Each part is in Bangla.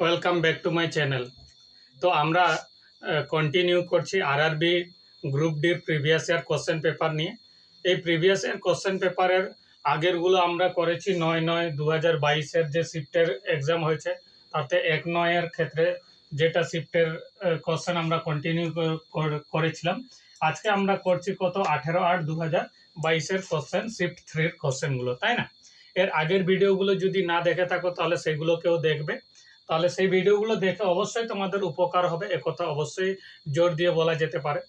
Welcome back to my channel তো আমরা কন্টিনিউ করছি আরআরবি গ্রুপ ডির প্রিভিয়াস ইয়ার কোশ্চেন পেপার নিয়ে। এই প্রিভিয়াস ইয়ার কোশ্চেন পেপারের আগেরগুলো আমরা করেছি নয় নয় দু হাজার বাইশের যে শিফটের এক্সাম হয়েছে, তাতে এক নয়ের ক্ষেত্রে যেটা শিফটের কোশ্চেন আমরা কন্টিনিউ করেছিলাম। আজকে আমরা করছি কত? আঠেরো আট দু হাজার বাইশের কোশ্চেন শিফট থ্রির কোশ্চেনগুলো তাই না? এর আগের ভিডিওগুলো যদি না দেখে থাকো, তাহলে সেগুলোকেও দেখবে। তাহলে সেই ভিডিওগুলো দেখে অবশ্যই তোমাদের উপকার হবে। একথা অবশ্যই জোর দিয়ে বলা যেতে পারে।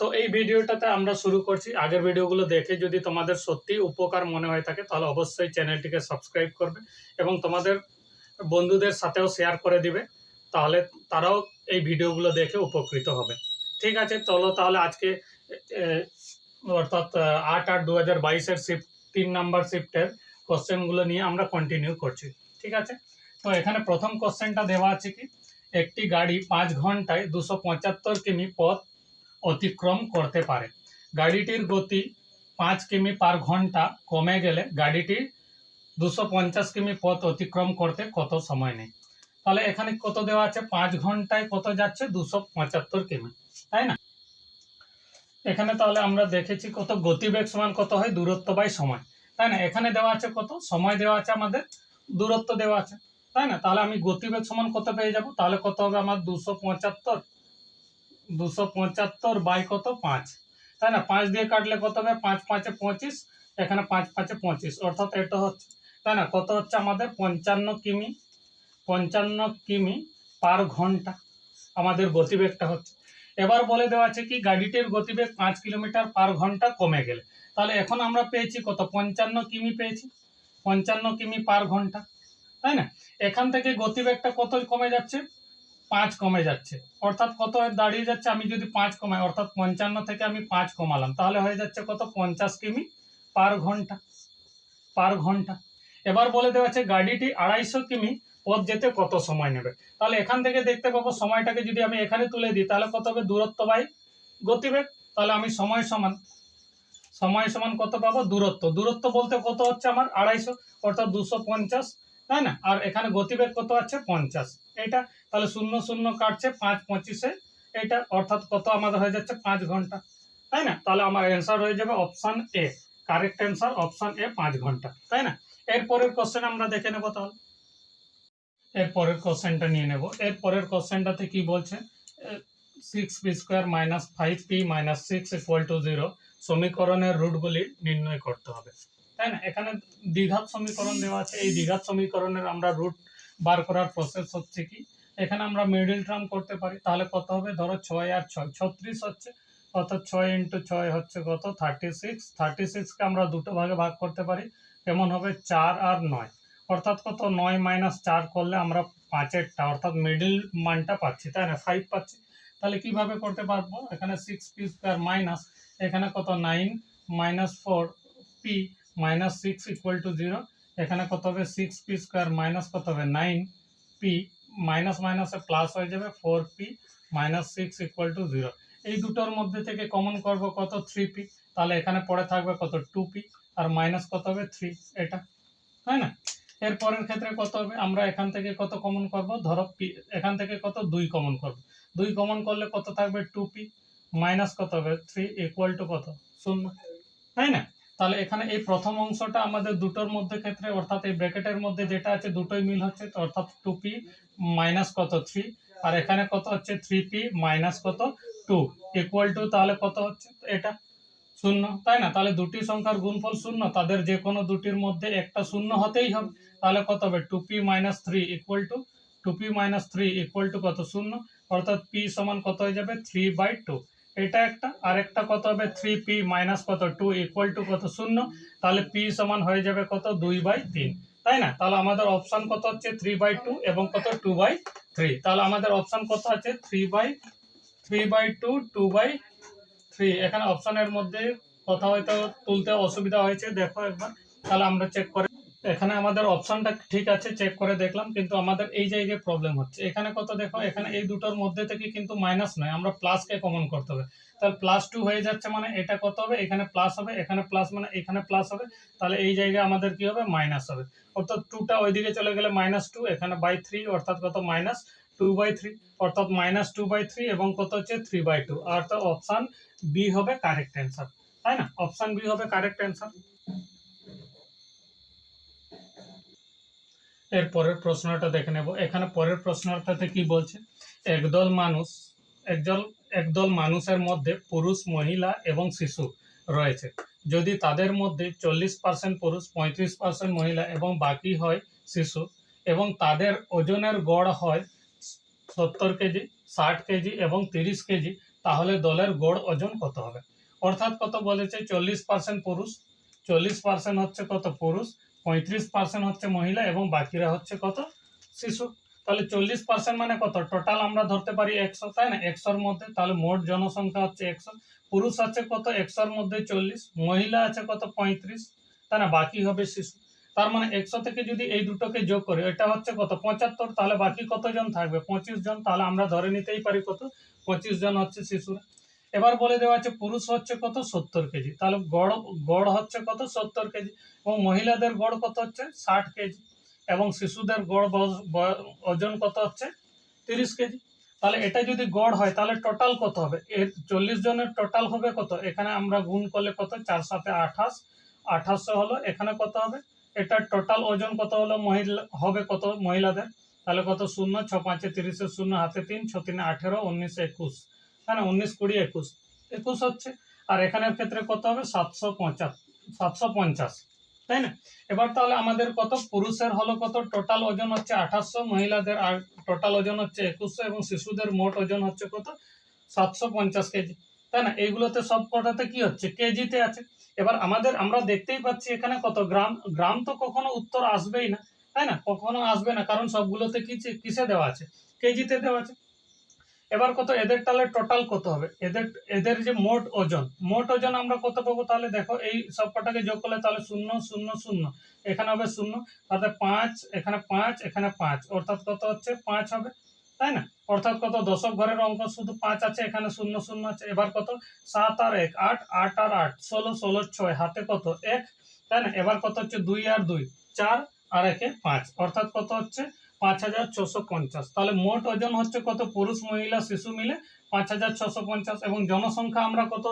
তো এই ভিডিওটাতে আমরা শুরু করছি। আগের ভিডিওগুলো দেখে যদি তোমাদের সত্যি উপকার মনে হয়ে থাকে, তাহলে অবশ্যই চ্যানেলটিকে সাবস্ক্রাইব করবে এবং তোমাদের বন্ধুদের সাথেও শেয়ার করে দিবে। তাহলে তারাও এই ভিডিওগুলো দেখে উপকৃত হবে। ঠিক আছে, চলো তাহলে আজকে অর্থাৎ আট আট দু হাজার বাইশের শিফট তিন নাম্বার শিফটের কোশ্চেনগুলো নিয়ে আমরা কন্টিনিউ করছি। ঠিক আছে? তো এখানে প্রথম কোশ্চেনটা দেওয়া আছে কি? একটি গাড়ি পাঁচ ঘন্টায় দুশো পঁচাত্তর কিমি পথ অতিক্রম করতে পারে। গাড়িটির গতি পাঁচ কিমি পার ঘণ্টা কমে গেলে গাড়িটি দুশো পঞ্চাশ কিমি পথ অতিক্রম করতে কত সময় নেই? তাহলে এখানে কত দেওয়া আছে? পাঁচ ঘন্টায় কত যাচ্ছে? দুশো পঁচাত্তর কিমি, তাই না? এখানে তাহলে আমরা দেখেছি কত গতিবেগ সমান কত হয়? দূরত্ব বাই সময়, তাই না? এখানে দেওয়া আছে কত? সময় দেওয়া আছে আমাদের। দূরত্ব দেওয়া আছে। তাই না? তাহলে আমি গতিবেগ সমান কত পেয়ে যাব? তাহলে কত হবে আমার দুশো পঁচাত্তর? দুশো পঁচাত্তর বাই কত? পাঁচ। তাই না? পাঁচ দিয়ে কাটলে কত হবে? পাঁচ পাঁচে পঁচিশ, এখানে পাঁচ পাঁচে পঁচিশ। অর্থাৎ এটা হচ্ছে, তাই না? কত হচ্ছে আমাদের? পঞ্চান্ন কিমি পঞ্চান্ন কিমি পার ঘণ্টা আমাদের গতিবেগটা হচ্ছে। এবার বলে দেওয়া আছে কি, গাড়িটির গতিবেগ পাঁচ কিলোমিটার পার ঘণ্টা কমে গেলে। তাহলে এখন আমরা পেয়েছি কত? পঞ্চান্ন কিমি পেয়েছি। পঞ্চান্ন কিমি পার ঘণ্টা। তাই না? এখান থেকে গতিবেগটা কত কমে যাচ্ছে? পাঁচ কমে যাচ্ছে। অর্থাৎ কত দাঁড়িয়ে যাচ্ছে? আমি যদি পাঁচ কমাই, অর্থাৎ পঞ্চান্ন থেকে আমি পাঁচ কমালাম, তাহলে হয়ে যাচ্ছে কত? পঞ্চাশ কিমি পার ঘণ্টা পার ঘণ্টা। এবার বলে দেওয়া আছে গাড়িটি আড়াইশো কিমি পথ যেতে কত সময় নেবে? তাহলে এখান থেকে দেখতে পাবো সময়টাকে যদি আমি এখানে তুলে দিই, তাহলে কত হবে? দূরত্ব বাই গতিবেগ। তাহলে আমি সময় সমান সময় সমান কত পাবো? দূরত্ব। দূরত্ব বলতে কত হচ্ছে আমার? আড়াইশো, অর্থাৎ দুশো পঞ্চাশ তাই না? আর এখানে গতিবেগ কত আছে? পঞ্চাশ। এটা তাহলে শূন্য শূন্য কাটছে, পাঁচ পঁচিশে। এটা অর্থাৎ কত আমাদের হয়ে যাচ্ছে? পাঁচ ঘণ্টা। তাই না? তাহলে আমার অ্যান্সার হয়ে যাবে option A correct answer option A পাঁচ ঘণ্টা। তাই না? এরপরের কোশ্চেন আমরা দেখে নেব তাহলে। এরপরের কোশ্চেনটা নিয়ে নেব। এর পরের কোশ্চেনটাতে কি বলছে? Six P square minus five P minus six equal to zero সমীকরণের রুটগুলি নির্ণয় করতে হবে। তাই না? এখানে দ্বিঘাত সমীকরণ দেওয়া আছে। এই দ্বিঘাত সমীকরণের আমরা রুট বার করার প্রসেস হচ্ছে কি? এখানে আমরা মিডিল টার্ম করতে পারি। তাহলে কত হবে? ধরো ছয় আর ছয়। ছত্রিশ হচ্ছে। অর্থাৎ ছয় ইন্টু ছয় হচ্ছে কত? থার্টি সিক্স থার্টি সিক্সকে আমরা দুটো ভাগে ভাগ করতে পারি। কেমন হবে? চার আর নয়। অর্থাৎ কত? নয় মাইনাস চার করলে আমরা পাঁচেরটা। অর্থাৎ মিডিল মানটা পাচ্ছি। তাই না? ফাইভ পাচ্ছি। তাহলে কীভাবে করতে পারব? এখানে সিক্স পি স্কোয়ার মাইনাস এখানে কত? Nine minus four P minus six equal to zero এখানে কত হবে? সিক্স পি স্কোয়ার মাইনাস কত হবে? নাইন পি মাইনাস মাইনাসে প্লাস হয়ে যাবে four P minus six equal to zero এই দুটোর মধ্যে থেকে কমন করব কত? থ্রি পি তাহলে এখানে পড়ে থাকবে কত? টু পি আর মাইনাস কত হবে? থ্রি এটা। তাই না? এর পরের ক্ষেত্রে কত হবে? আমরা এখান থেকে কত কমন করব? ধরো পি এখান থেকে কত? দুই কমন করব। দুই কমন করলে কত থাকবে? টু পি মাইনাস কত হবে? থ্রি ইকুয়াল টু কত? শূন্য। তাই না? তাহলে এখানে এই প্রথম অংশটা আমাদের দুটোর মধ্যে ক্ষেত্রে, অর্থাৎ এই ব্র্যাকেটের মধ্যে যেটা আছে দুটোই মিল হচ্ছে, অর্থাৎ টু পি মাইনাস কত থ্রি আর এখানে কত হচ্ছে থ্রি পি মাইনাস কত টু ইকুয়াল টু তাহলে কত হচ্ছে এটা? শূন্য, তাই না? তাহলে দুটি সংখ্যার গুণফল শূন্য, তাদের যে কোনো দুটির মধ্যে একটা শূন্য হতেই হবে। তাহলে কত হবে? Two p minus three equal to two p minus three equal to কত? শূন্য, অর্থাৎ পি সমান কত হয়ে যাবে? থ্রি বাই টু এটা একটা। আর একটা কত হবে? থ্রি পি মাইনাস কত? টু ইকুয়াল টু কত? শূন্য। তাহলে পি সমান হয়ে যাবে কত? দুই বাই তিন। তাই না? তাহলে আমাদের অপশান কত হচ্ছে? থ্রি বাই টু এবং কত? টু বাই থ্রি তাহলে আমাদের অপশান কত আছে? Three by three by two two by three এখানে অপশানের মধ্যে কথা হয়তো তুলতে অসুবিধা হয়েছে। দেখো একবার। তাহলে আমরা চেক করে এখানে আমাদের অপশনটা ঠিক আছে চেক করে দেখলাম, কিন্তু আমাদের এই জায়গায় প্রবলেম হচ্ছে, এখানে কত দেখো, এখানে এই দুটোর মধ্যে থেকে কিন্তু মাইনাস নয়, আমরা প্লাসকে কমন করতে হবে। তাহলে প্লাস টু হয়ে যাচ্ছে মানে এটা কত হবে? এখানে প্লাস হবে, এখানে প্লাস মানে এখানে প্লাস হবে, তাহলে এই জায়গায় আমাদের কি হবে? মাইনাস হবে। অর্থাৎ টুটা ওইদিকে চলে গেলে মাইনাস টু এখানে বাই থ্রি অর্থাৎ কত? মাইনাস টু বাই থ্রি অর্থাৎ মাইনাস টু বাই থ্রি এবং কত হচ্ছে? থ্রি বাই টু অর্থাৎ অপশান বি হবে কারেক্ট অ্যান্সার তাই না? অপশান বি হবে কারেক্ট অ্যান্সার এর পরের প্রশ্নটা দেখে নেব। এখানে পরের প্রশ্নটাতে কি বলছে? একদল মানুষ, একদল একদল মানুষের মধ্যে পুরুষ, মহিলা এবং শিশু রয়েছে। যদি তাদের মধ্যে চল্লিশ পার্সেন্ট পুরুষ, পঁয়ত্রিশ পার্সেন্ট মহিলা এবং বাকি হয় শিশু এবং তাদের ওজনের গড় হয় সত্তর কেজি, ষাট কেজি এবং তিরিশ কেজি, তাহলে দলের গড় ওজন কত হবে? অর্থাৎ কত বলেছে? চল্লিশ পার্সেন্ট পুরুষ, চল্লিশ পার্সেন্ট হচ্ছে কত? পুরুষ পঁয়ত্রিশ পার্সেন্ট হচ্ছে মহিলা এবং বাকিরা হচ্ছে কত? শিশু। তাহলে চল্লিশ পার্সেন্ট মানে কত? টোটাল আমরা ধরতে পারি একশো, তাই না? একশোর মধ্যে, তাহলে মোট জনসংখ্যা হচ্ছে একশো। পুরুষ আছে কত? একশোর মধ্যে চল্লিশ। মহিলা আছে কত? পঁয়ত্রিশ। তাই না? বাকি হবে শিশু। তার মানে একশো থেকে যদি এই দুটোকে যোগ করি, এটা হচ্ছে কত? পঁচাত্তর। তাহলে বাকি কতজন থাকবে? পঁচিশ জন। তাহলে আমরা ধরে নিতেই পারি কত? পঁচিশ জন হচ্ছে শিশুরা। এবার বলে দেওয়া আছে, পুরুষ হচ্ছে কত? সত্তর কেজি। তাহলে গড় গড় হচ্ছে কত? সত্তর কেজি। এবং মহিলাদের গড় কত হচ্ছে? ষাট কেজি। এবং শিশুদের গড় ওজন কত হচ্ছে? তিরিশ কেজি। তাহলে এটা যদি গড় হয়, তাহলে টোটাল কত হবে? এর চল্লিশ জনের টোটাল হবে কত? এখানে আমরা গুণ করলে কত? চার সাথে আঠাশ। আঠাশশো হলো এখানে কত হবে? এটা টোটাল ওজন কত হলো? মহিলা, হবে কত? মহিলাদের। তাহলে কত? শূন্য, ছ, পাঁচে তিরিশে শূন্য, হাতে তিন, ছ, তিনে আঠেরো, উনিশ একুশ। হ্যাঁ উনিশ কুড়ি একুশ। একুশ হচ্ছে, আর এখানের ক্ষেত্রে কত হবে? সাতশো পঞ্চাশ সাতশো পঞ্চাশ। তাই না? এবার তাহলে আমাদের কত? পুরুষের হলো কত? টোটাল ওজন হচ্ছে আঠাশশো, মহিলাদের আর টোটাল ওজন হচ্ছে একুশশো এবং শিশুদের মোট ওজন হচ্ছে কত? সাতশো পঞ্চাশ কেজি। তাই না? এইগুলোতে সব কটাতে কি হচ্ছে? কেজিতে আছে। এবার আমাদের, আমরা দেখতেই পাচ্ছি এখানে কত? গ্রাম গ্রাম তো কখনো উত্তর আসবেই না। তাই না? কখনো আসবে না, কারণ সবগুলোতে কি কিসে দেওয়া আছে? কেজিতে দেওয়া আছে। এবার কত, এদের তাহলে টোটাল কত হবে? এদের এদের যে মোট ওজন মোট ওজন আমরা কত পাবো তাহলে দেখো, এই সব কটাকে যোগ করলে তাহলে শূন্য শূন্য শূন্য। এখানে হবে শূন্য, তাহলে পাঁচ, এখানে পাঁচ এখানে পাঁচ। অর্থাৎ কত হচ্ছে? পাঁচ হবে, তাই না? অর্থাৎ কত? দশক ঘরের অঙ্ক শুধু পাঁচ আছে, এখানে শূন্য শূন্য আছে। এবার কত? সাত আর এক, আট আট আর আট, ষোলো ষোলো, ছয়, হাতে কত? এক, তাই না? এবার কত হচ্ছে? দুই আর দুই, চার আর একে পাঁচ। অর্থাৎ কত হচ্ছে? পাঁচ হাজার ছশো পঞ্চাশ। তাহলে মোট ওজন হচ্ছে কত? পুরুষ, মহিলা, শিশু মিলে পাঁচ হাজার ছশো পঞ্চাশ। এবং জনসংখ্যা আমরা কত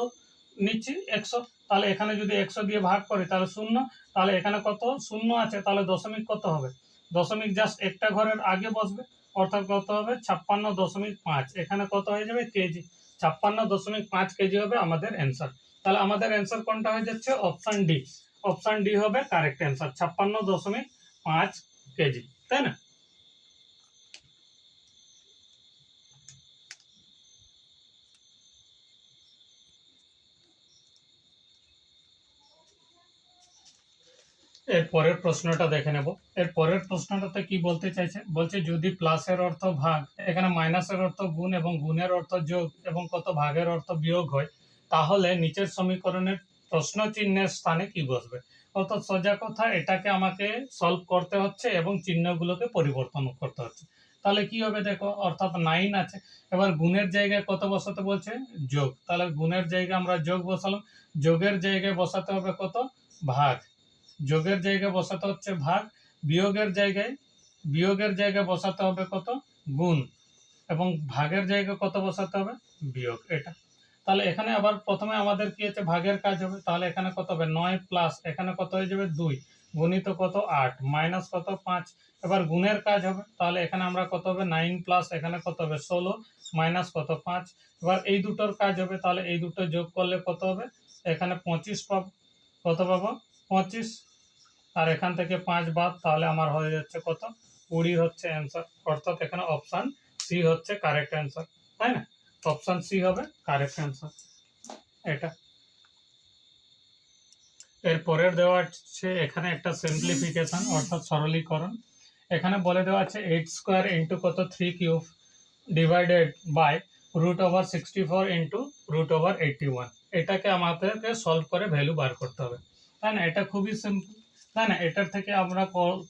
নিচ্ছি? একশো। তাহলে এখানে যদি একশো দিয়ে ভাগ করি, তাহলে শূন্য। তাহলে এখানে কত? শূন্য আছে। তাহলে দশমিক কত হবে? দশমিক জাস্ট একটা ঘরের আগে বসবে। অর্থাৎ কত হবে? ছাপ্পান্ন দশমিক পাঁচ। এখানে কত হয়ে যাবে? কেজি। ছাপ্পান্ন দশমিক পাঁচ কেজি হবে আমাদের অ্যান্সার তাহলে আমাদের অ্যান্সার কোনটা হয়ে যাচ্ছে? অপশান ডি অপশান ডি হবে কারেক্ট অ্যান্সার ছাপ্পান্ন দশমিক পাঁচ কেজি। তাই না? এর পরের প্রশ্নটা দেখে নেব। এর পরের প্রশ্নটাতে কি বলতে চাইছে? বলছে, যদি প্লাসের অর্থ ভাগ, এখানে মাইনাসের অর্থ গুণ এবং গুণের অর্থ যোগ এবং কত ভাগের অর্থ বিয়োগ হয়, তাহলে নিচের সমীকরণের প্রশ্ন চিহ্নের স্থানে কি বসবে? অর্থাৎ সোজা কথা, এটাকে আমাকে সলভ করতে হচ্ছে এবং চিহ্নগুলোকে পরিবর্তন করতে হচ্ছে। তাহলে কি হবে দেখো, অর্থাৎ নাইন আছে। এবার গুণের জায়গায় কত বসাতে বলছে? যোগ। তাহলে গুণের জায়গায় আমরা যোগ বসালাম। যোগের জায়গায় বসাতে হবে কত? ভাগ। যোগের জায়গায় বসাতে হচ্ছে ভাগ, বিয়োগের জায়গায় বিয়োগের জায়গায় বসাতে হবে কত? গুণ। এবং ভাগের জায়গায় কত বসাতে হবে? বিয়োগ। এটা। তাহলে এখানে আবার প্রথমে আমাদের কি হচ্ছে ভাগের কাজ হবে। তাহলে এখানে কত হবে? নয় প্লাস এখানে কত হয়ে যাবে? দুই। গুণিত কত? আট। মাইনাস কত? পাঁচ। এবার গুণের কাজ হবে। তাহলে এখানে আমরা কত হবে? নাইন প্লাস এখানে কত হবে? ষোলো। মাইনাস কত? পাঁচ। এবার এই দুটোর কাজ হবে। তাহলে এই দুটো যোগ করলে কত হবে? এখানে পঁচিশ পাব কত পাবো? পঁচিশ। আর এখান থেকে পাঁচ বাদ, তাহলে আমার হয়ে যাচ্ছে কত? কুড়ি হচ্ছে অ্যান্সার অর্থাৎ এখানে অপশান সি হচ্ছে কারেক্ট অ্যান্সার তাই না? অপশান সি হবে কারেক্ট অ্যান্সার এটা। এর পরের দেওয়া আছে এখানে একটা সিম্পলিফিকেশন অর্থাৎ সরলীকরণ। এখানে বলে দেওয়া আছে এইট স্কোয়ার ইন্টু কত? Three cube divided by root over sixty four into root over eighty one এটাকে আমাদেরকে সলভ করে ভ্যালু বার করতে হবে, তাই না? এটা খুবই সিম্পল তাই না, এটার থেকে আমরা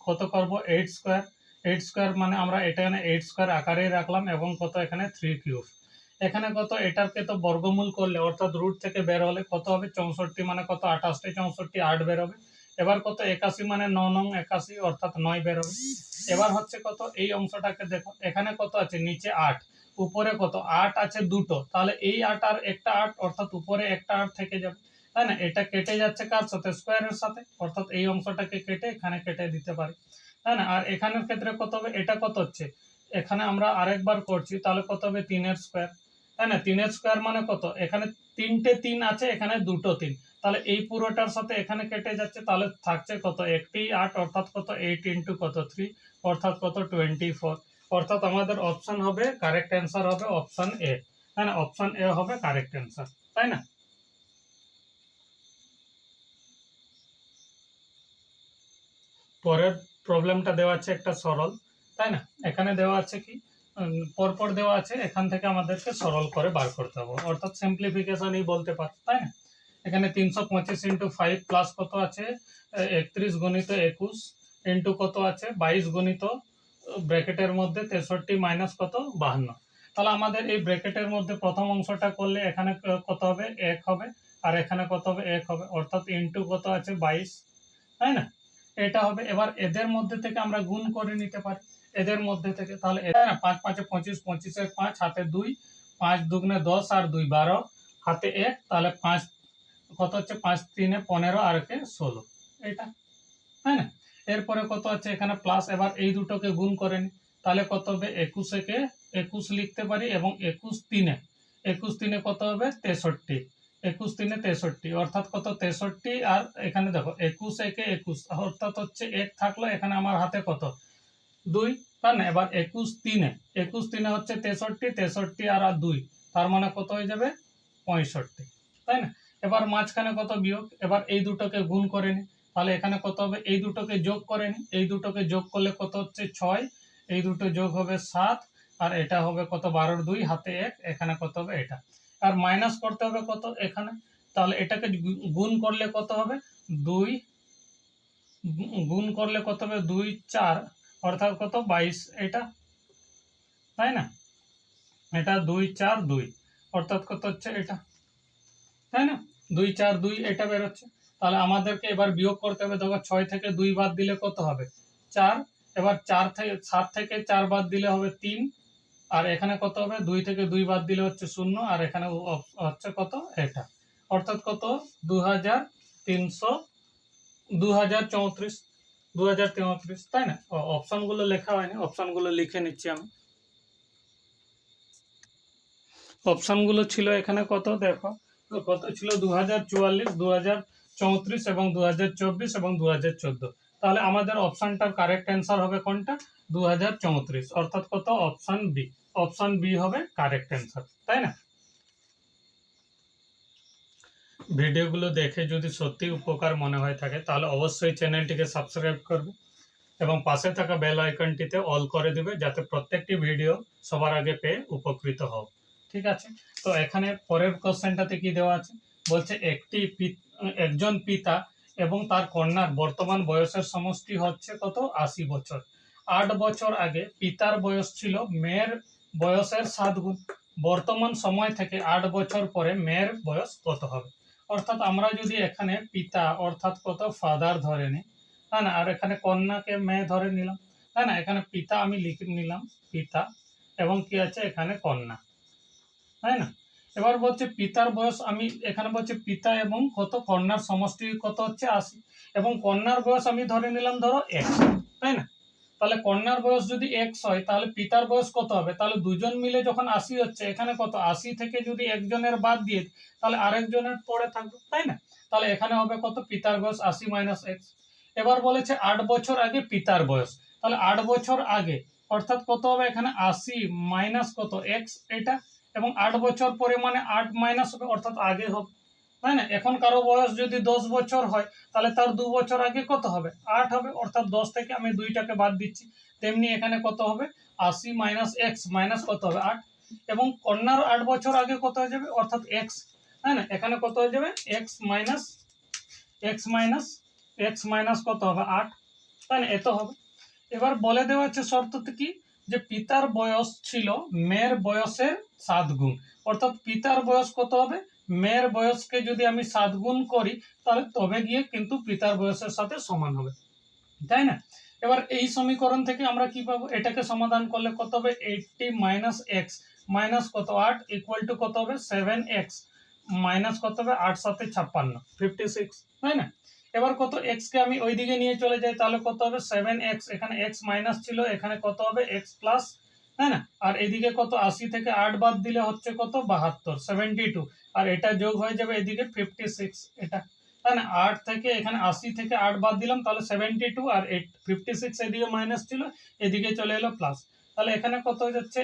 কত করব? এইট স্কোয়ার এইট স্কোয়ার মানে আমরা এটা এখানে এইট স্কোয়ার আকারেই রাখলাম এবং কত এখানে থ্রি কিউব এখানে কত, এটাকে তো বর্গমূল করলে, অর্থাৎ রুট থেকে বের হলে কত হবে? চৌষট্টি মানে কত? আঠাশটি, চৌষট্টি, আট বের হবে। এবার কত? একাশি মানে ন নং একাশি, অর্থাৎ নয় বের হবে। এবার হচ্ছে কত? এই অংশটাকে দেখো, এখানে কত আছে? নিচে আট, উপরে কত? আট আছে দুটো। তাহলে এই আট আর একটা আট, অর্থাৎ উপরে একটা আট থেকে যাবে। তাই না? এটা কেটে যাচ্ছে কার সাথে? স্কোয়ারের সাথে। অর্থাৎ এই অংশটাকে কেটে এখানে কেটে দিতে পারি। তাই না? আর এখানের ক্ষেত্রে কত হবে? এটা কত হচ্ছে? এখানে আমরা আরেকবার করছি, তাহলে কত হবে? তিনের স্কোয়ার তাই না? তিনের স্কোয়ার মানে কত? এখানে তিনটে তিন আছে, এখানে দুটো তিন। তাহলে এই পুরোটার সাথে এখানে কেটে যাচ্ছে, তাহলে থাকছে কত? একটি আট, অর্থাৎ কত? এইট ইন্টু কত? থ্রি অর্থাৎ কত? টোয়েন্টি ফোর অর্থাৎ আমাদের অপশন হবে কারেক্ট অ্যান্সার হবে অপশন এ তাই না? অপশন এ হবে কারেক্ট অ্যান্সার তাই না? পরের প্রবলেমটা দেওয়া আছে একটা সরল, তাই না? এখানে দেওয়া আছে কি? পরপর দেওয়া আছে, এখান থেকে আমাদেরকে সরল করে বার করতে হবে। অর্থাৎ সিম্পলিফিকেশনই বলতে পার, তাই না? এখানে তিনশো পঁচিশ ইন্টু ফাইভ প্লাস কত আছে? একত্রিশ গণিত একুশ ইন্টু কত আছে? বাইশ গণিত ব্র্যাকেটের মধ্যে তেষট্টি মাইনাস কত? বাহান্ন। তাহলে আমাদের এই ব্র্যাকেটের মধ্যে প্রথম অংশটা করলে এখানে কত হবে? এক হবে। আর এখানে কত হবে? এক হবে। অর্থাৎ ইন্টু কত আছে? বাইশ, তাই না? এটা হবে। এবার এদের মধ্যে থেকে আমরা গুণ করে নিতে পারি। এদের মধ্যে থেকে তাহলে পাঁচ পাঁচে পঁচিশ পঁচিশের পাঁচ, হাতে দুই, পাঁচ দুগুণে দশ আর দুই বারো, হাতে এক, তাহলে পাঁচ, কত হচ্ছে? পাঁচ তিনে পনেরো আর একে ষোলো। এটা, তাই না? এরপরে কত আছে? এখানে প্লাস এবার এই দুটোকে গুণ করে নি। তাহলে কত হবে? একুশেকে একুশ লিখতে পারি এবং একুশ তিনে একুশ তিনে কত হবে? তেষট্টি। একুশ তিনে তেষট্টি, অর্থাৎ কত? তেষট্টি আর এখানে দেখো, একুশ একে একুশ, অর্থাৎ হচ্ছে এক থাকল, এখানে আমার হাতে কত? দুই তাই না এবার একুশ তিনে একুশ তিনে হচ্ছে তেষট্টি তেষট্টি আর আর দুই, তার মানে কত হয়ে যাবে? পঁয়ষট্টি, তাই না? এবার মাঝখানে কত বিয়োগ? এবার এই দুটোকে গুণ করে নি, তাহলে এখানে কত হবে? এই দুটোকে যোগ করে নি, এই দুটোকে যোগ করলে কত হচ্ছে? ছয়, এই দুটো যোগ হবে সাত, আর এটা হবে কত? বারোর দুই, হাতে এক, এখানে কত হবে? এটা। আর মাইনাস করতে হবে কত এখানে? তাহলে এটাকে গুণ করলে কত হবে? দুই। গুণ করলে কত হবে? দুই, চার। অর্থাৎ কত? বাইশ। এটা? তাই না? এটা দুই, চার, দুই। অর্থাৎ কত হচ্ছে এটা? তাই না? দুই, চার, দুই, এটা বেরোচ্ছে। তাহলে আমাদেরকে এবার বিয়োগ করতে হবে। দেখো, ছয় থেকে দুই বাদ দিলে কত হবে? চার। এবার চার থেকে, সাত থেকে চার বাদ দিলে হবে তিন। আর এখানে কত হবে? দুই থেকে দুই বাদ দিলে হচ্ছে শূন্য, আর এখানে হচ্ছে কত? এটা। অর্থাৎ কত? দু হাজার তিনশো দু হাজার চৌত্রিশ দু হাজার তেত্রিশ তাই না? অপশনগুলো লেখা হয়নি। অপশনগুলো লিখে নিচ্ছি আমি। অপশনগুলো ছিল এখানে কত? দেখো। কত ছিল? দু হাজার চুয়াল্লিশ দু হাজার চৌত্রিশ এবং দু হাজার চব্বিশ এবং দু হাজার চোদ্দ। তাহলে আমাদের অপশনটার কারেক্ট অ্যান্সার হবে কোনটা? দু হাজার চৌত্রিশ। অর্থাৎ কত? Option B. অপশন বি হবে কারেক্ট অ্যান্সার তাই না? ভিডিওগুলো দেখে যদি সত্যি উপকার মনে হয়ে থাকে, তাহলে অবশ্যই চ্যানেলটিকে সাবস্ক্রাইব করবে এবং পাশে থাকা বেল আইকনটিতে অল করে দিবে, যাতে প্রত্যেকটি ভিডিও সবার আগে পেয়ে উপকৃত হও। ঠিক আছে? তো এখানে পরের কোশ্চেনটাতে কি দেওয়া আছে? বলছে একটি একজন পিতা এবং তার কন্যার বর্তমান বয়সের সমষ্টি হচ্ছে কত? আশি বছর। আট বছর আগে পিতার বয়স ছিল মেয়ের বয়সের সাত গুণ বর্তমান সময় থেকে আট বছর পরে মেয়ের বয়স কত হবে? অর্থাৎ আমরা যদি এখানে পিতা, অর্থাৎ কত ফাদার ধরে নিই তাই না, আর এখানে কন্যাকে মেয়ে ধরে নিলাম তাই না, এখানে পিতা আমি লিখে নিলাম, পিতা, এবং কি আছে এখানে কন্যা, তাই না? এবার বলছে পিতার বয়স আমি, এখানে বলছে পিতা এবং কত, কন্যার সমষ্টি কত হচ্ছে আশি, এবং কন্যার বয়স আমি ধরে নিলাম ধরো এক, তাই না? তাহলে কন্যার বয়স যদি এক্স হয়, তাহলে পিতার বয়স কত হবে? তাহলে দুজন মিলে যখন আশি হচ্ছে, এখানে কত? আশি থেকে যদি একজনের বাদ দিয়ে, তাহলে আরেকজনের পরে থাকবে, তাই না? তাহলে এখানে হবে কত? পিতার বয়স আশি মাইনাস এক্স এবার বলেছে আট বছর আগে পিতার বয়স। তাহলে আট বছর আগে, অর্থাৎ কত হবে এখানে? আশি মাইনাস কত? এক্স এটা। এবং আট বছর পরে মানে আট মাইনাস হবে, অর্থাৎ আগে হবে। তাই না? এখন কারও বয়স যদি দশ বছর হয়, তাহলে তার দু বছর আগে কত হবে? আট হবে, অর্থাৎ দশ থেকে আমি দুইটাকে বাদ দিচ্ছি। তেমনি এখানে কত হবে? আশি মাইনাস এক্স মাইনাস কত হবে? আট। এবং কন্যার আট বছর আগে কত হয়ে যাবে? অর্থাৎ এক্স তাই না? এখানে কত হয়ে যাবে? X minus X minus X minus কত হবে? আট। তাই না? এত হবে। এবার বলে দেওয়া হচ্ছে শর্ততে কি? যে পিতার বয়স ছিল মেয়ের বয়সের সাত গুণ। অর্থাৎ পিতার বয়স কত হবে? মেয়ের বয়সকে যদি আমি সাত গুণ করি তাহলে তবে গিয়ে কিন্তু পিতার বয়সের সাথে সমান হবে। তাই না? এবার এই সমীকরণ থেকে আমরা কি পাবো? এটাকে সমাধান করলে কত হবে? Eighty minus X. মাইনাস কত? আট ইকুয়াল টু কত হবে? Seven x. মাইনাস কত হবে? আট সাথে ছাপ্পান্ন। Fifty six. তাই না? এবার কত? এক্স কে আমি ওইদিকে নিয়ে চলে যাই তাহলে কত হবে? Seven x. এখানে এক্স মাইনাস ছিল এখানে কত হবে? X plus. তাই না? আর এদিকে কত? আশি থেকে আট বাদ দিলে হচ্ছে কত? বাহাত্তর। Seventy two. আর এটা যোগ হয়ে যাবে এদিকে ফিফটি সিক্স এটা। তাই না আট থেকে, এখানে আশি থেকে আট বাদ দিলাম, তাহলে সেভেন্টি টু আর এইট ফিফটি সিক্স এদিকে মাইনাস ছিল, এদিকে চলে এলো প্লাস তাহলে এখানে কত হয়ে যাচ্ছে?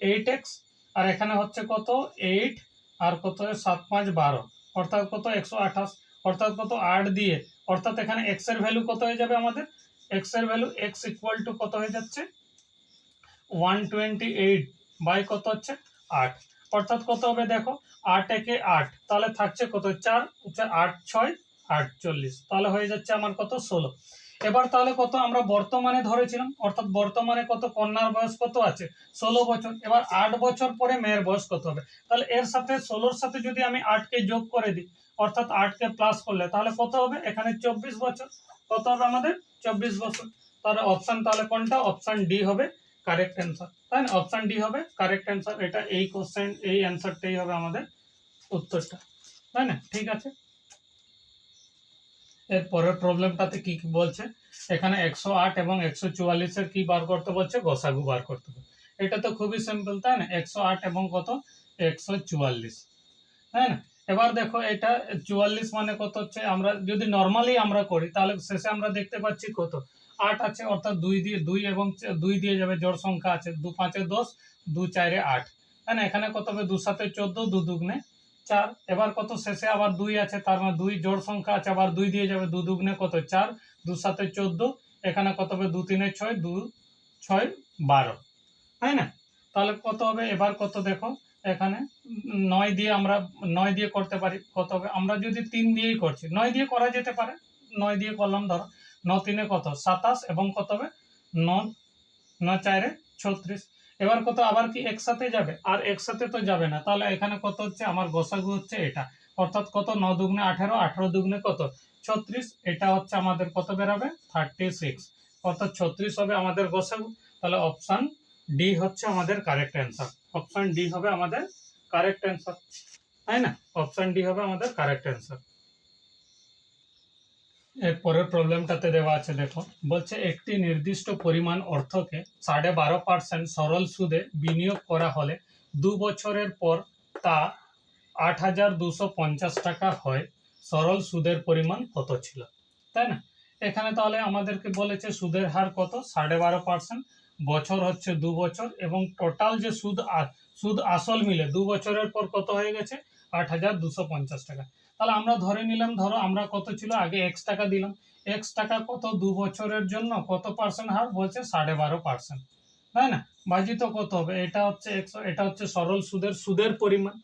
এইট এক্স আর এখানে হচ্ছে কত? এইট আর কত? সাত পাঁচ বারো। অর্থাৎ কত? একশো আঠাশ। অর্থাৎ কত? আট দিয়ে। অর্থাৎ এখানে এক্সের ভ্যালু কত হয়ে যাবে আমাদের? এক্সের ভ্যালু এক্স ইকুয়াল টু কত হয়ে যাচ্ছে? ওয়ান টোয়েন্টি এইট বাই কত হচ্ছে? আট। অর্থাৎ কত হবে দেখো? আট একে আট, তাহলে থাকছে কত? চার হচ্ছে আট, ছয়, আটচল্লিশ। তাহলে হয়ে যাচ্ছে আমার কত? ষোলো। এবার তাহলে কত আমরা বর্তমানে ধরেছিলাম? অর্থাৎ বর্তমানে কত? কন্যার বয়স কত আছে? ষোলো বছর। এবার আট বছর পরে মেয়ের বয়স কত হবে? তাহলে এর সাথে, ষোলোর সাথে যদি আমি আটকে যোগ করে দিই, অর্থাৎ আটকে প্লাস করলে, তাহলে কত হবে? এখানে চব্বিশ বছর। কত হবে আমাদের? চব্বিশ বছর। তাহলে অপশান তাহলে কোনটা? অপশান ডি হবে কারেক্ট অ্যান্সার তাই না? অপশান ডি হবে কারেক্ট অ্যান্সার এটা এই কোশ্চেন এই অ্যান্সারটাই হবে আমাদের। উত্তরটা। তাই না? ঠিক আছে? এর পরের প্রবলেমটাতে কি বলছে? এখানে একশো আট এবং একশো চুয়াল্লিশের কি বার করতে বলছে? গোসাগু বার করতে বলছে। এটা তো খুবই সিম্পল তাই না? একশো আট এবং কত? একশো চুয়াল্লিশ। তাই না? এবার দেখো, এটা চুয়াল্লিশ মানে কত হচ্ছে? আমরা যদি নর্মালি আমরা করি, তাহলে শেষে আমরা দেখতে পাচ্ছি কত? আট আছে, অর্থাৎ দুই দিয়ে দুই এবং দুই দিয়ে যাবে, জোড় সংখ্যা আছে। দু পাঁচে দশ, দু চারে আট। তাই না? এখানে কত হবে? দু সাথে চোদ্দ, দু দুগুনে চার, এবার কত শেষে আবার দুই আছে, তার মানে দুই জোড় সংখ্যা আছে, আবার দুই দিয়ে যাবে, দু দুগুনে কত? চার, দু সাথে চোদ্দ, এখানে কত হবে? দু তিনে ছয়, দু ছয় বারো। তাই না? তাহলে কত হবে? এবার কত দেখো, এখানে নয় দিয়ে আমরা, নয় দিয়ে করতে পারি, কত হবে? আমরা যদি তিন দিয়েই করছি, নয় দিয়ে করা যেতে পারে, নয় দিয়ে করলাম, ধরো, ন তিনে কত? সাতাশ, এবং কত হবে? ন ন চারে ছত্রিশ। এবার কত, আবার কি একসাথে যাবে? আর একসাথে তো যাবে না। তাহলে এখানে কত হচ্ছে? আমার গোসাগু হচ্ছে এটা। অর্থাৎ কত? ন দুগুনে আঠেরো আঠেরো দুগুনে কত? ছত্রিশ। এটা হচ্ছে আমাদের কত বেরাবে? থার্টি সিক্স অর্থাৎ ছত্রিশ হবে আমাদের গোসাগু। তাহলে অপশান ডি হচ্ছে আমাদের কারেক্ট অ্যান্সার অপশান ডি হবে আমাদের কারেক্ট অ্যান্সার তাই না? অপশান ডি হবে আমাদের কারেক্ট অ্যান্সার পরের প্রবলেমটাতে দেওয়া আছে দেখো বলছে, একটি নির্দিষ্ট পরিমাণ অর্থকে সাড়ে বারো পার্সেন্ট সরল সুদে বিনিয়োগ করা হলে দু বছরের পর তা আট হাজার দুশো পঞ্চাশ টাকা হয়। সরল সুদের পরিমাণ কত ছিল? তাই না? এখানে তাহলে আমাদেরকে বলেছে, সুদের হার কত? সাড়ে বারো পার্সেন্ট বছর হচ্ছে দু বছর এবং টোটাল যে সুদ সুদ আসল মিলে দু বছরের পর কত হয়ে গেছে? আট হাজার দুশো পঞ্চাশ টাকা। তাহলে আমরা ধরে নিলাম, ধরো আমরা কত ছিল? আগে এক্স টাকা দিলাম। এক্স টাকা কত? দু বছরের জন্য কত পার্সেন্ট হার? বলছে সাড়ে বারো পার্সেন্ট তাই না? বাজি তো কত হবে? এটা হচ্ছে একশো এটা হচ্ছে সরল সুদের সুদের পরিমাণ।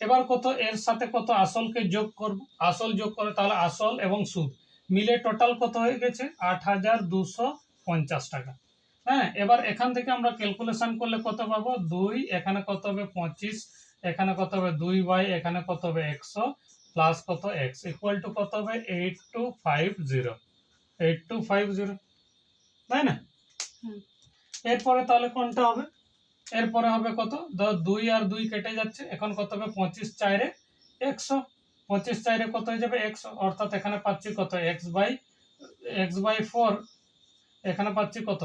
এবার কত? এর সাথে কত? আসলকে যোগ করব। আসল যোগ করে তাহলে আসল এবং সুদ। মিলে টোটাল কত হয়ে গেছে? আট হাজার দুশো পঞ্চাশ টাকা। হ্যাঁ এবার এখান থেকে আমরা ক্যালকুলেশন করলে কত পাবো? দুই, এখানে কত হবে? পঁচিশ, এখানে কত হবে? দুই বাই, এখানে কত হবে? একশো প্লাস কত এক্স ইকুয়াল টু কত হবে? Eight two five zero eight two five zero তাই না। এরপরে তাহলে কোনটা হবে? এরপরে হবে কত? ধর দুই আর দুই কেটে যাচ্ছে এখন কত হবে? পঁচিশ চাইরে একশো। পঁচিশ চাইরে কত হয়ে যাবে? একশো। অর্থাৎ এখানে পাচ্ছি কত? X by x by four এখানে পাচ্ছি কত?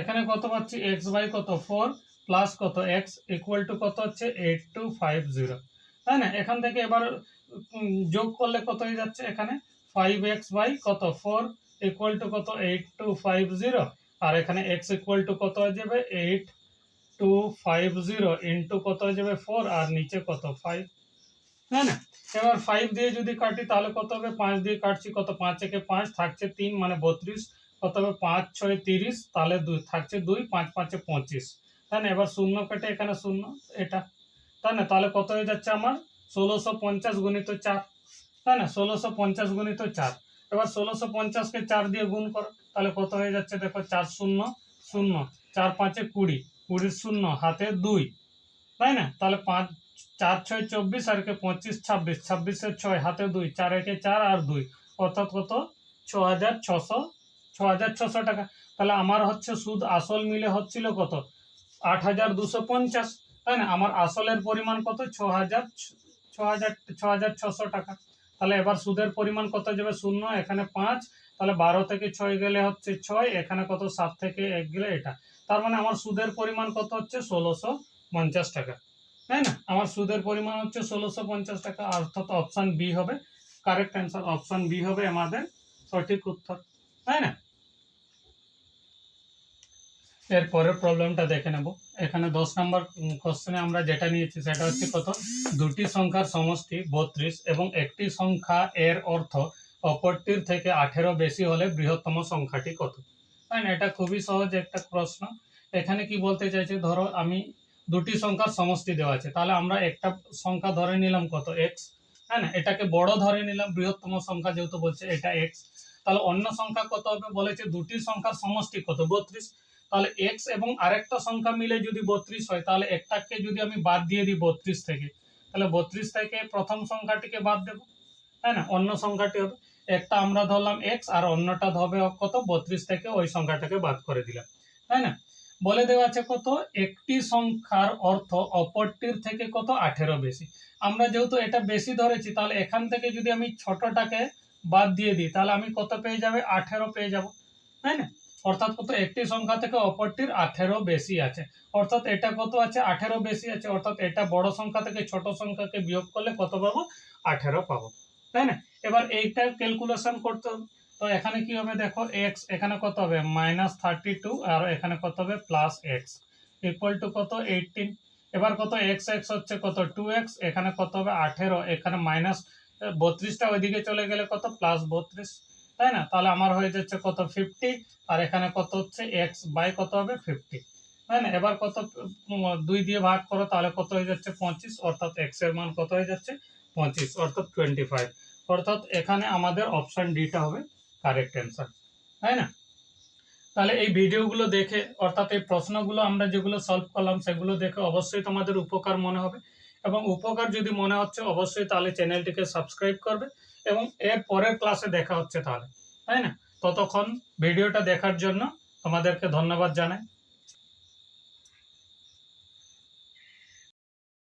এখানে কত পাচ্ছি? এক্স বাই কত? ফোর প্লাস কত এক্স ইকুয়াল টু কত হচ্ছে এইট টু ফাইভ জিরো তাই না? এখান থেকে এবার যোগ করলে কত হয়ে যাচ্ছে এখানে? ফাইভ এক্স বাই কত? ফোর ইকুয়াল টু কত? এইট টু ফাইভ জিরো আর এখানে এক্স ইকুয়াল টু কত হয়ে যাবে? Eight two five zero into কত হয়ে যাবে? ফোর আর নিচে কত? ফাইভ তাই না? এবার ফাইভ দিয়ে যদি কাটি, তাহলে কত হবে? পাঁচ দিয়ে কাটছি, কত? পাঁচ একে পাঁচ থাকছে তিন মানে বত্রিশ। কত হবে? পাঁচ, ছয়, তিরিশ। তাহলে দুই থাকছে দুই, পাঁচ, পাঁচে পঁচিশ। তাই না এবার শূন্য কেটে এখানে শূন্য, এটা। তাই না তাহলে কত হয়ে যাচ্ছে আমার? ষোলোশো পঞ্চাশ গুণিত চার। তাই না ষোলোশো পঞ্চাশ গুণিত চার। এবার ষোলোশো পঞ্চাশকে চার দিয়ে গুণ করো। তাহলে কত হয়ে যাচ্ছে? দেখো, চার শূন্য শূন্য। চার পাঁচে কুড়ি, কুড়ির শূন্য, হাতে দুই। তাই না? তাহলে পাঁচ, চার ছয় চব্বিশ, আর কে পঁচিশ ছাব্বিশ। ছাব্বিশের ছয়, হাতে দুই। চার একে চার আর দুই। অর্থাৎ কত? ছ হাজার ছশো, ছ হাজার ছশো টাকা। তাহলে আমার হচ্ছে সুদ, আসল মিলে হচ্ছিল কত? আট হাজার দুশো পঞ্চাশ, তাই না? আমার আসলের পরিমাণ কত? ছ হাজার ছ হাজার ছ হাজার ছশো টাকা। তাহলে এবার সুদের পরিমাণ কত যাবে? শূন্য, এখানে পাঁচ। তাহলে বারো থেকে ছয় গেলে হচ্ছে ছয়, এখানে কত? সাত থেকে এক গেলে এটা। তার মানে আমার সুদের পরিমাণ কত হচ্ছে? ষোলোশো পঞ্চাশ টাকা। তাই না? আমার সুদের পরিমাণ হচ্ছে ষোলোশো পঞ্চাশ টাকা। অর্থাৎ অপশান বি হবে। কারেক্ট অ্যান্সার অপশান বি হবে আমাদের সঠিক উত্তর। তাই না? এর পরের প্রবলেমটা দেখে নেব। এখানে দশ নম্বর কোশ্চেনে আমরা যেটা নিয়েছি সেটা হচ্ছে কত? দুটি সংখ্যার সমষ্টি বত্রিশ এবং একটি সংখ্যা এর অর্থ অপরটির থেকে আঠেরো বেশি হলে বৃহত্তম সংখ্যাটি কত? না? এটা খুবই সহজ একটা প্রশ্ন। এখানে কি বলতে চাইছে? ধরো আমি দুটি সংখ্যার সমষ্টি দেওয়া আছে, তাহলে আমরা একটা সংখ্যা ধরে নিলাম কত? এক্স হ্যাঁ না? এটাকে বড় ধরে নিলাম, বৃহত্তম সংখ্যা যেহেতু বলছে এটা এক্স তাহলে অন্য সংখ্যা কত হবে? বলেছে দুটি সংখ্যার সমষ্টি কত? বত্রিশ। তাহলে এক্স এবং আরেকটা সংখ্যা মিলে যদি বত্রিশ হয়, তাহলে একটাকে যদি আমি বাদ দিয়ে দিই বত্রিশ থেকে, তাহলে বত্রিশ থেকে প্রথম সংখ্যাটিকে বাদ দেবো, তাই না? অন্য সংখ্যাটি হবে। একটা আমরা ধরলাম এক্স আর অন্যটা হবে কত? বত্রিশ থেকে ওই সংখ্যাটাকে বাদ করে দিলাম, তাই না? বলে দেওয়া আছে কত? একটি সংখ্যার অর্থ অপরটির থেকে কত? আঠেরো বেশি। আমরা যেহেতু এটা বেশি ধরেছি, তাহলে এখান থেকে যদি আমি ছোটটাকে বাদ দিয়ে দিই, তাহলে আমি কত পেয়ে যাবে? আঠেরো পেয়ে যাব, তাই না? অর্থাৎ কত একটি সংখ্যা থেকে অপরটির আঠেরো বেশি আছে। অর্থাৎ এটা কত আছে? আঠেরো বেশি আছে। অর্থাৎ এটা বড় সংখ্যা থেকে ছোট সংখ্যাকে বিয়োগ করলে কত পাবো? আঠেরো পাবো। তাই না? এবার এইটা ক্যালকুলেশন করতে হবে। তো এখানে কি হবে দেখো? এক্স এখানে কত হবে? মাইনাস থার্টি টু আর এখানে কত হবে? প্লাস এক্স ইকুয়াল টু কত? এইটিন এবার কত? এক্স এক্স হচ্ছে কত? টু এক্স এখানে কত হবে? আঠেরো। এখানে মাইনাস বত্রিশটা ওইদিকে চলে গেলে কত? প্লাস বত্রিশ। তাই না? তাহলে আমার হয়ে যাচ্ছে কত? ফিফটি আর এখানে কত হচ্ছে? এক্স বাই কত হবে? ফিফটি তাই না? এবার কত, দুই দিয়ে ভাগ করো, তাহলে কত হয়ে যাচ্ছে? পঁচিশ, অর্থাৎ এক্সের মান কত হয়ে যাচ্ছে? পঁচিশ, অর্থাৎ টোয়েন্টি ফাইভ অর্থাৎ এখানে আমাদের অপশান ডিটা হবে কারেক্ট অ্যান্সার তাই না? তাহলে এই ভিডিওগুলো দেখে, অর্থাৎ এই প্রশ্নগুলো আমরা যেগুলো সলভ করলাম, সেগুলো দেখে অবশ্যই তোমাদের উপকার মনে হবে। এবং উপকার যদি মনে হচ্ছে অবশ্যই তাহলে চ্যানেলটিকে সাবস্ক্রাইব করবে এবং এর পরের ক্লাসে দেখা হচ্ছে তাহলে, তাই না? ততক্ষণ ভিডিওটা দেখার জন্য তোমাদেরকে ধন্যবাদ জানাই।